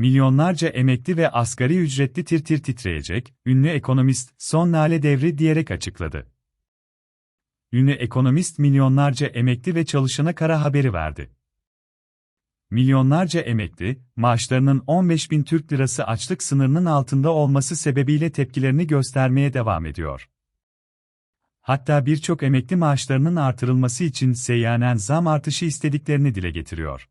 Milyonlarca emekli ve asgari ücretli tir tir titreyecek, ünlü ekonomist son nale devri diyerek açıkladı. Ünlü ekonomist milyonlarca emekli ve çalışana kara haberi verdi. Milyonlarca emekli, maaşlarının 15 bin Türk lirası açlık sınırının altında olması sebebiyle tepkilerini göstermeye devam ediyor. Hatta birçok emekli maaşlarının artırılması için seyyanen zam artışı istediklerini dile getiriyor.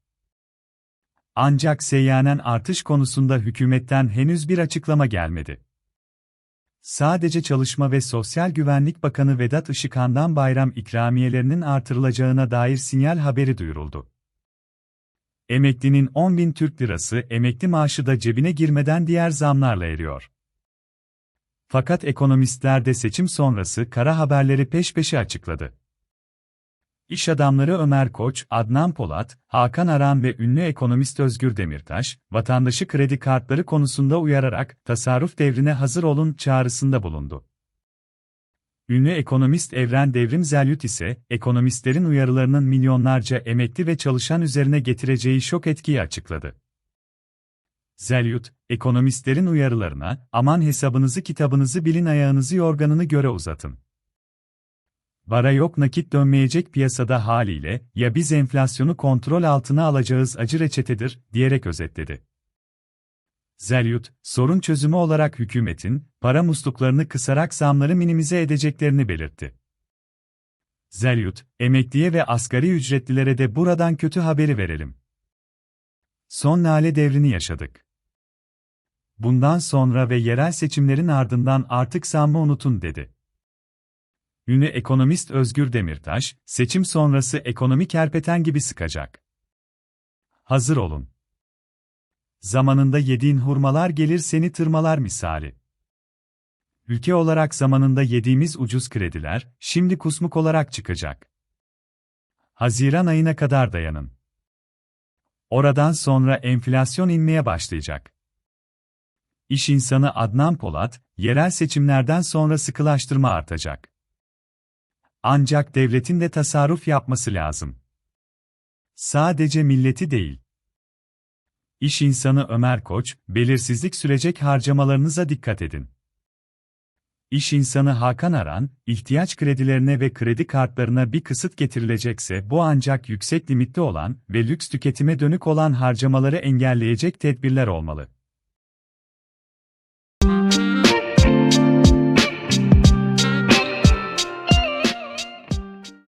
Ancak seyyanen artış konusunda hükümetten henüz bir açıklama gelmedi. Sadece Çalışma ve Sosyal Güvenlik Bakanı Vedat Işıkhan'dan bayram ikramiyelerinin artırılacağına dair sinyal haberi duyuruldu. Emeklinin 10 bin Türk lirası emekli maaşı da cebine girmeden diğer zamlarla eriyor. Fakat ekonomistler de seçim sonrası kara haberleri peş peşe açıkladı. İş adamları Ömer Koç, Adnan Polat, Hakan Aran ve ünlü ekonomist Özgür Demirtaş, vatandaşı kredi kartları konusunda uyararak tasarruf devrine hazır olun çağrısında bulundu. Ünlü ekonomist Evren Devrim Zelyut ise, ekonomistlerin uyarılarının milyonlarca emekli ve çalışan üzerine getireceği şok etkiyi açıkladı. Zelyut, ekonomistlerin uyarılarına, aman hesabınızı kitabınızı bilin ayağınızı yorganını göre uzatın. Vara yok nakit dönmeyecek piyasada haliyle, ya biz enflasyonu kontrol altına alacağız acı reçetedir, diyerek özetledi. Zelyut, sorun çözümü olarak hükümetin, para musluklarını kısarak zamları minimize edeceklerini belirtti. Zelyut, emekliye ve asgari ücretlilere de buradan kötü haberi verelim. Son nale devrini yaşadık. Bundan sonra ve yerel seçimlerin ardından artık zammı unutun dedi. Ünlü ekonomist Özgür Demirtaş, seçim sonrası ekonomi kerpeten gibi sıkacak. Hazır olun. Zamanında yediğin hurmalar gelir seni tırmalar misali. Ülke olarak zamanında yediğimiz ucuz krediler, şimdi kusmuk olarak çıkacak. Haziran ayına kadar dayanın. Oradan sonra enflasyon inmeye başlayacak. İş insanı Adnan Polat, yerel seçimlerden sonra sıkılaştırma artacak. Ancak devletin de tasarruf yapması lazım. Sadece milleti değil. İş insanı Ömer Koç, belirsizlik sürecek harcamalarınıza dikkat edin. İş insanı Hakan Aran, ihtiyaç kredilerine ve kredi kartlarına bir kısıt getirilecekse bu ancak yüksek limitli olan ve lüks tüketime dönük olan harcamaları engelleyecek tedbirler olmalı.